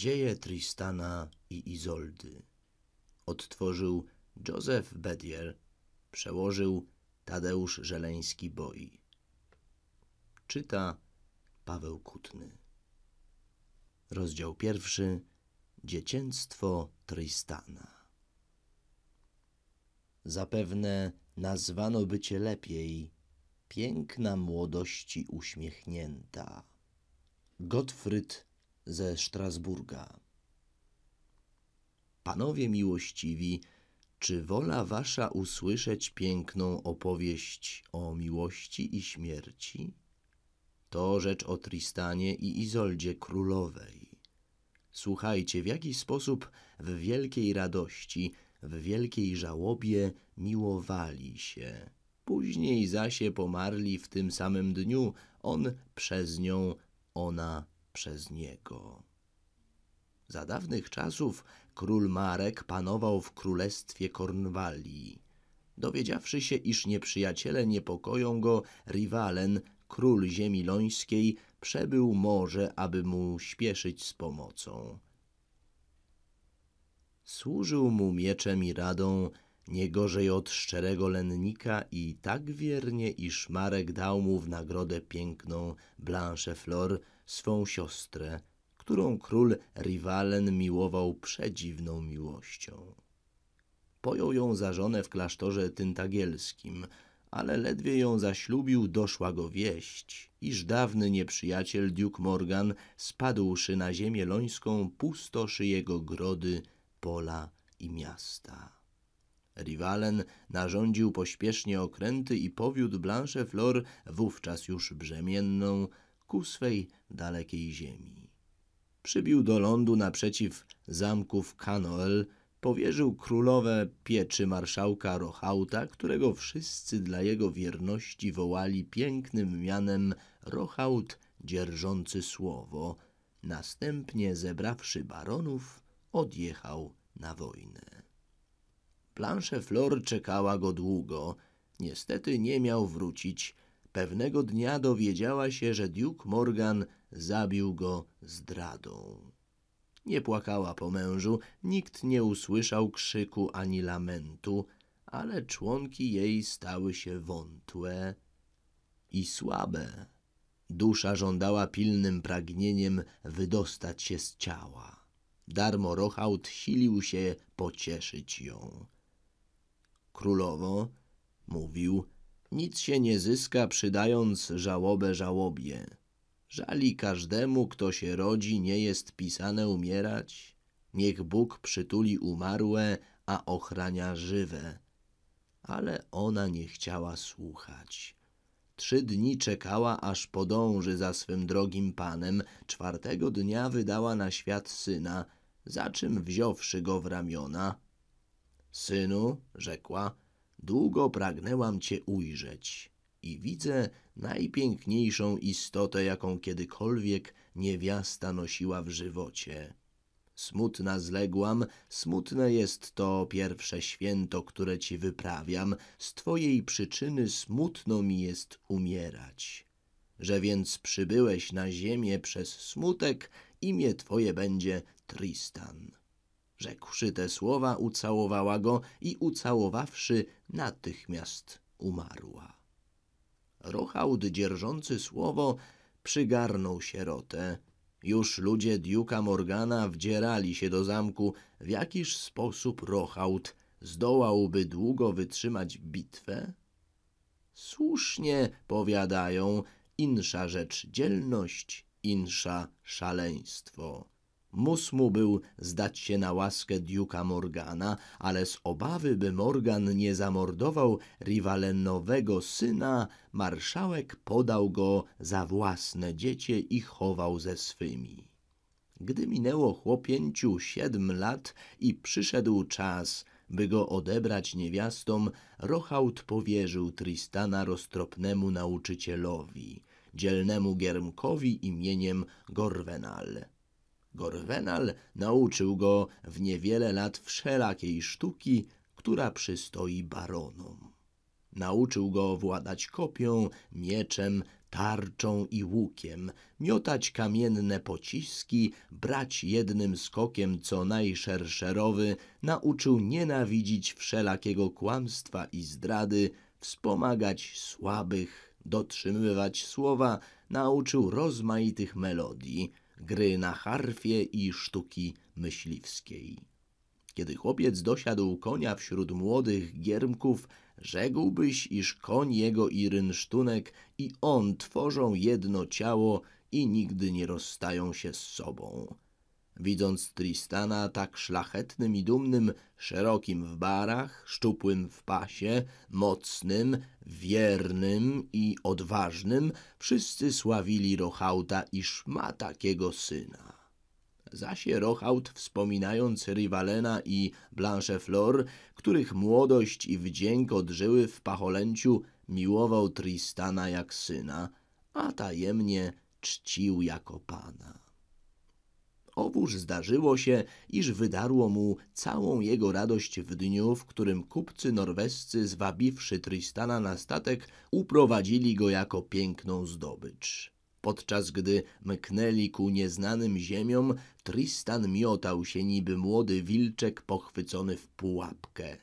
Dzieje Tristana i Izoldy. Odtworzył Józef Bedier, przełożył Tadeusz Żeleński-Boi. Czyta Paweł Kutny. Rozdział pierwszy. Dziecięctwo Tristana. Zapewne nazwano by cię lepiej piękna młodości uśmiechnięta. Gottfried ze Strasburga. Panowie miłościwi, czy wola wasza usłyszeć piękną opowieść o miłości i śmierci? To rzecz o Tristanie i Izoldzie królowej. Słuchajcie, w jaki sposób w wielkiej radości, w wielkiej żałobie miłowali się. Później zasie pomarli w tym samym dniu, on przez nią, ona przez niego. Za dawnych czasów król Marek panował w królestwie Kornwalii. Dowiedziawszy się, iż nieprzyjaciele niepokoją go, Rivalen, król ziemi lońskiej, przebył morze, aby mu śpieszyć z pomocą. Służył mu mieczem i radą nie gorzej od szczerego lennika i tak wiernie, iż Marek dał mu w nagrodę piękną Blanche Flor, swą siostrę, którą król Rivalen miłował przedziwną miłością. Pojął ją za żonę w klasztorze tyntagielskim, ale ledwie ją zaślubił, doszła go wieść, iż dawny nieprzyjaciel Duke Morgan, spadłszy na ziemię lońską, pustoszy jego grody, pola i miasta. Rivalen narządził pośpiesznie okręty i powiódł Blanche Flor, wówczas już brzemienną, ku swej dalekiej ziemi. Przybił do lądu naprzeciw zamków Canoel, powierzył królowe pieczy marszałka Rochauta, którego wszyscy dla jego wierności wołali pięknym mianem Rochaut dzierżący słowo. Następnie zebrawszy baronów, odjechał na wojnę. Blanche Flor czekała go długo. Niestety nie miał wrócić. Pewnego dnia dowiedziała się, że Duke Morgan zabił go zdradą. Nie płakała po mężu, nikt nie usłyszał krzyku ani lamentu, ale członki jej stały się wątłe i słabe. Dusza żądała pilnym pragnieniem wydostać się z ciała. Darmo Rochaut silił się pocieszyć ją. Królowo, mówił, nic się nie zyska przydając żałobę żałobie. Żali każdemu, kto się rodzi, nie jest pisane umierać. Niech Bóg przytuli umarłe, a ochrania żywe. Ale ona nie chciała słuchać. Trzy dni czekała, aż podąży za swym drogim panem. Czwartego dnia wydała na świat syna, za czym wziąwszy go w ramiona. Synu, rzekła, długo pragnęłam cię ujrzeć i widzę najpiękniejszą istotę, jaką kiedykolwiek niewiasta nosiła w żywocie. Smutna zległam, smutne jest to pierwsze święto, które ci wyprawiam, z twojej przyczyny smutno mi jest umierać. Że więc przybyłeś na ziemię przez smutek, imię twoje będzie Tristan. Rzekłszy te słowa, ucałowała go i ucałowawszy, natychmiast umarła. Rochaud dzierżący słowo przygarnął sierotę. Już ludzie Duke'a Morgana wdzierali się do zamku, w jakiż sposób Rochaud zdołałby długo wytrzymać bitwę? Słusznie powiadają, insza rzecz dzielność, insza szaleństwo. Mus mu był zdać się na łaskę Duke'a Morgana, ale z obawy, by Morgan nie zamordował Rivalenowego syna, marszałek podał go za własne dziecię i chował ze swymi. Gdy minęło chłopięciu siedm lat i przyszedł czas, by go odebrać niewiastom, Rochaut powierzył Tristana roztropnemu nauczycielowi, dzielnemu giermkowi imieniem Gorwenal. Gorwenal nauczył go w niewiele lat wszelakiej sztuki, która przystoi baronom. Nauczył go władać kopią, mieczem, tarczą i łukiem, miotać kamienne pociski, brać jednym skokiem co najszersze rowy, nauczył nienawidzić wszelakiego kłamstwa i zdrady, wspomagać słabych, dotrzymywać słowa, nauczył rozmaitych melodii, gry na harfie i sztuki myśliwskiej. Kiedy chłopiec dosiadł konia wśród młodych giermków, rzekłbyś, iż koń jego i rynsztunek i on tworzą jedno ciało i nigdy nie rozstają się z sobą. Widząc Tristana tak szlachetnym i dumnym, szerokim w barach, szczupłym w pasie, mocnym, wiernym i odważnym, wszyscy sławili Rochauta, iż ma takiego syna. Zasie Rochaut, wspominając Rivalena i Blancheflor, których młodość i wdzięk odżyły w pacholęciu, miłował Tristana jak syna, a tajemnie czcił jako pana. Owóż zdarzyło się, iż wydarło mu całą jego radość w dniu, w którym kupcy norwescy, zwabiwszy Tristana na statek, uprowadzili go jako piękną zdobycz. Podczas gdy mknęli ku nieznanym ziemiom, Tristan miotał się niby młody wilczek pochwycony w pułapkę.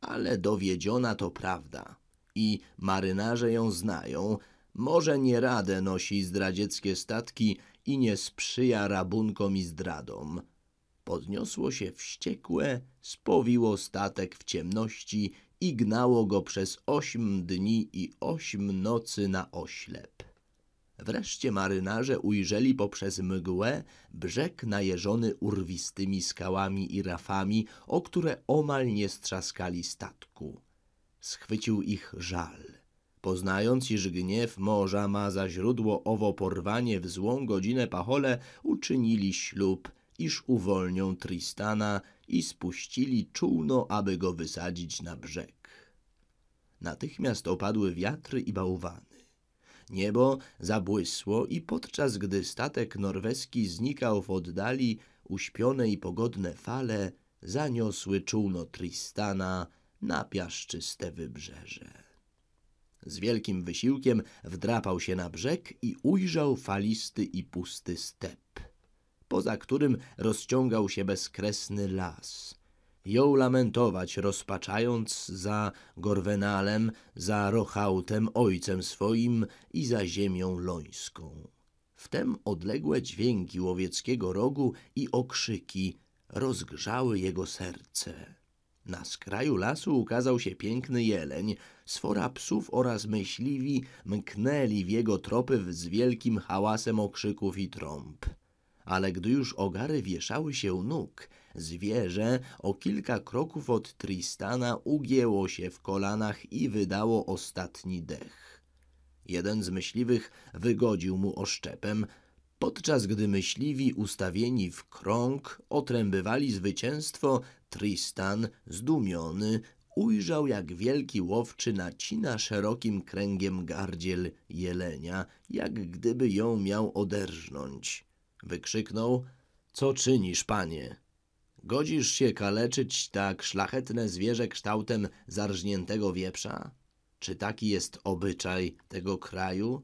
Ale dowiedziona to prawda i marynarze ją znają, może nie radę nosi zdradzieckie statki i nie sprzyja rabunkom i zdradom. Podniosło się wściekłe, spowiło statek w ciemności i gnało go przez ośm dni i ośm nocy na oślep. Wreszcie marynarze ujrzeli poprzez mgłę brzeg najeżony urwistymi skałami i rafami, o które omal nie strzaskali statku. Schwycił ich żal. Poznając, iż gniew morza ma za źródło owo porwanie w złą godzinę pachole, uczynili ślub, iż uwolnią Tristana i spuścili czółno, aby go wysadzić na brzeg. Natychmiast opadły wiatry i bałwany. Niebo zabłysło i podczas gdy statek norweski znikał w oddali, uśpione i pogodne fale zaniosły czółno Tristana na piaszczyste wybrzeże. Z wielkim wysiłkiem wdrapał się na brzeg i ujrzał falisty i pusty step, poza którym rozciągał się bezkresny las. Jął lamentować, rozpaczając za Gorwenalem, za Rochautem, ojcem swoim i za ziemią lońską. Wtem odległe dźwięki łowieckiego rogu i okrzyki rozgrzały jego serce. Na skraju lasu ukazał się piękny jeleń. Sfora psów oraz myśliwi mknęli w jego tropy z wielkim hałasem okrzyków i trąb. Ale gdy już ogary wieszały się nóg, zwierzę o kilka kroków od Tristana ugięło się w kolanach i wydało ostatni dech. Jeden z myśliwych wygodził mu oszczepem, podczas gdy myśliwi ustawieni w krąg otrębywali zwycięstwo, Tristan, zdumiony, ujrzał, jak wielki łowczy nacina szerokim kręgiem gardziel jelenia, jak gdyby ją miał oderżnąć. Wykrzyknął, co czynisz, panie? Godzisz się kaleczyć tak szlachetne zwierzę kształtem zarżniętego wieprza? Czy taki jest obyczaj tego kraju?